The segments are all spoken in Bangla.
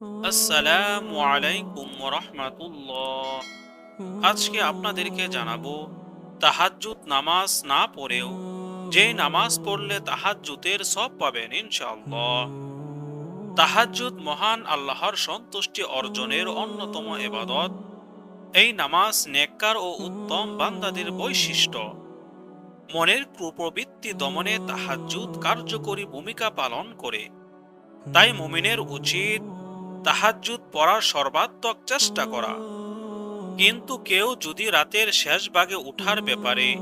আসসালামু আলাইকুম রহমাতুল্লাহ আজকে আপনাদেরকে জানাব, তাহাজ্জুদ নামাজ না পড়েও যে নামাজ পড়লে তাহাজ্জুদের সব পাবেন ইনশাআল্লাহ। মহান আল্লাহর সন্তুষ্টি অর্জনের অন্যতম এবাদত। এই নামাজ নেককার ও উত্তম বান্দাদের বৈশিষ্ট্য। মনের কুপ্রবৃত্তি দমনে তাহাজ্জুদ কার্যকরী ভূমিকা পালন করে। তাই মুমিনের উচিত তাহাজ্জুদ পড়ার সর্বাত্মক চেষ্টা করা। কিন্তু কেউ যদি রাতের শেষ ভাগে উঠার ব্যাপারে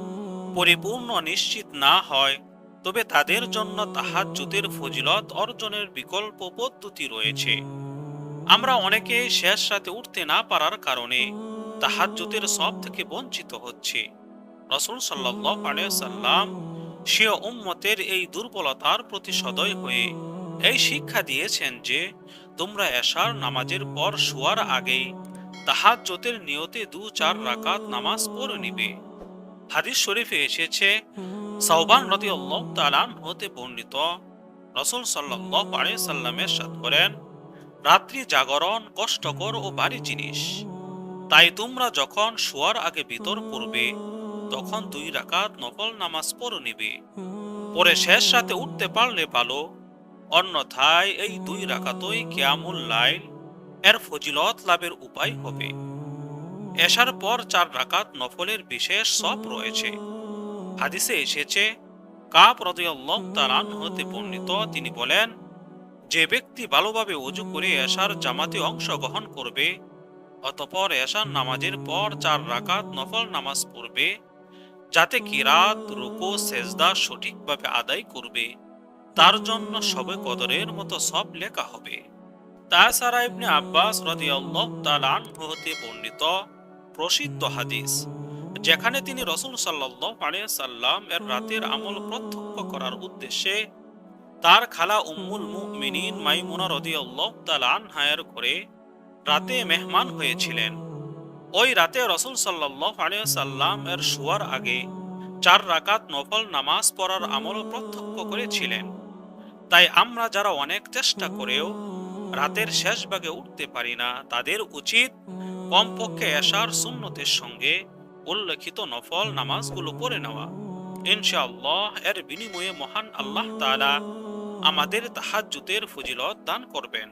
পরিপূর্ণ নিশ্চিত না হয়, তবে তাদের জন্য তাহাজ্জুদের ফজিলত অর্জনের বিকল্প পদ্ধতি রয়েছে। আমরা অনেকে শেষ রাতে উঠতে না পারার কারণে তাহাজ্জুদের সব থেকে বঞ্চিত হচ্ছে। রসুল সাল্লাহ আলিয়া সাল্লাম সে উম্মতের এই দুর্বলতার প্রতি সদয় হয়ে এই শিক্ষা দিয়েছেন যে, তোমরা এশার নামাজের পর শোয়ার আগেই তাহাজ্জতের নিয়তে দু চার রাকাত নামাজ পড়ে নিবে। হাদিস শরীফে এসেছে সাউবান রাদিয়াল্লাহু তাআলা হতে বর্ণিত, রাসূল সাল্লাল্লাহু আলাইহি সাল্লামের সাথ করেন, রাত্রি জাগরণ, কষ্টকর ও ভারী জিনিস। তাই তোমরা যখন শোয়ার আগে ভিতর পড়বে, তখন দুই রাকাত নকল নামাজ পড়ে নিবে। পরে শেষ রাতে উঠতে পারলে ভালো অন্যথায় এই দুই রাকাতই কেয়ামুল লাইল এর ফজিলত লাভের উপায় হবে। এশার পর চার রাকাত নফলের বিশেষ সব রয়েছে। হাদিসে এসেছে কাপ রদিয়াল্লাহ তালান হতে বর্ণিত, তিনি বলেন, যে ব্যক্তি ভালোভাবে উজু করে এশার জামাতে অংশগ্রহণ করবে, অতপর এশার নামাজের পর চার রাকাত নফল নামাজ পড়বে, যাতে কিরাত, রুকু, সেজদা সঠিকভাবে আদায় করবে। তার জন্য সবে কদরের মতো সব লেখা হবে। তাছাড়া ইবনে আব্বাস রাদিয়াল্লাহু তাআলা হতে বর্ণিত প্রসিদ্ধ হাদিস, যেখানে তিনি রসুল আলাইহি সাল্লাম এর রাতের আমল প্রত্যক্ষ করার উদ্দেশ্যে তার খালা উম্মুল মুমিনিন মাইমুনা রাদিয়াল্লাহু তাআলা আনহায়ের ঘরে রাতে মেহমান হয়েছিলেন। ওই রাতে রসুল আলাইহি সাল্লাম এর শোয়ার আগে চার রাকাত নফল নামাজ পড়ার আমল প্রত্যক্ষ করেছিলেন। তাই আমরা যারা অনেক চেষ্টা করেও রাতের শেষ ভাগে উঠতে পারি না, তাদের উচিত কমপক্ষে এশার সুন্নতের সঙ্গে উল্লেখিত নফল নামাজগুলো পড়ে নেওয়া। ইনশাআল্লাহ, এর বিনিময়ে মহান আল্লাহ তালা আমাদের তাহাজ্জুতের ফজিলত দান করবেন।